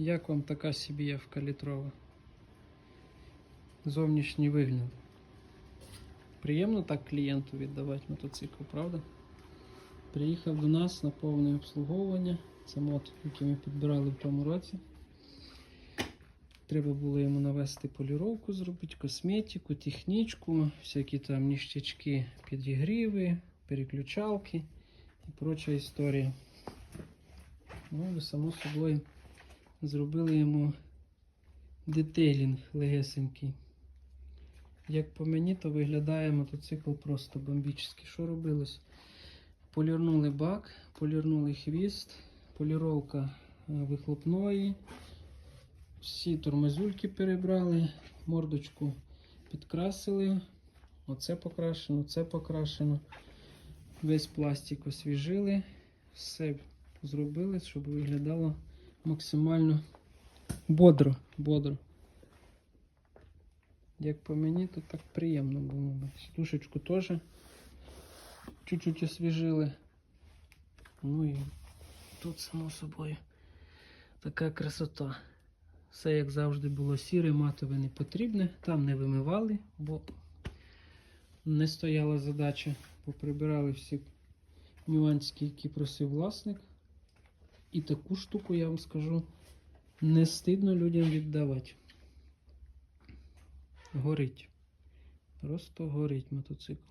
Як вам така сібієвка літрова? Зовнішній вигляд. Приємно так клієнту віддавати мотоцикл, правда? Приїхав до нас на повне обслуговування. Це мод, який ми підбирали в тому році. Треба було йому навести поліровку, зробити косметику, технічку, всякі там ніштячки, підігріви, переключалки і проча історія. Ну і само собою зробили йому детейлінг легесенький. Як по мені, то виглядає мотоцикл просто бомбічний. Що робилось? Полірнули бак, полірнули хвіст, поліровка е, вихлопної. Всі тормозульки перебрали, мордочку підкрасили. Оце покрашено, це покрашено. Весь пластик освіжили, все зробили, щоб виглядало максимально бодро. бодро. Як по мені, то так приємно було. би. Сідушечку теж чуть-чуть освіжили. Ну і тут, само собою, така красота. Все, як завжди, було сіре, матове не потрібне. Там не вимивали, бо не стояла задача. Поприбирали всі нюансики, які просив власник. І таку штуку, я вам скажу, не стидно людям віддавати. Горить. Просто горить мотоцикл.